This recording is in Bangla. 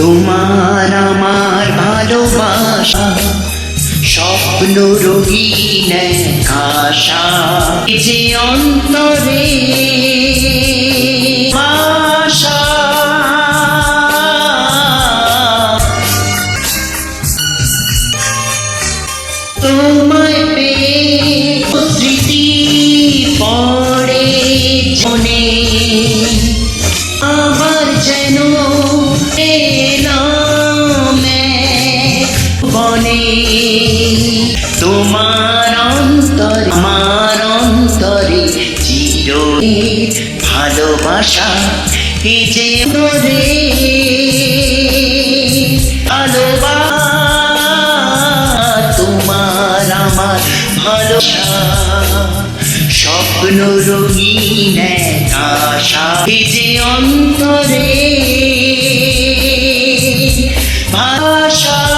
তোমার আমার ভালোবাসা স্বপ্ন রঙিন আশা যে অন্তরে আশা স্মৃতি পড়ে আবার যেন বনে তোমার অন্তর, আমার অন্তরে চির ভালোবাসা যে রে ভালোবাসা তোমার আমার ভালোবাসা। স্বপ্ন রঙিন আশা যে অন্তরে। ভাষা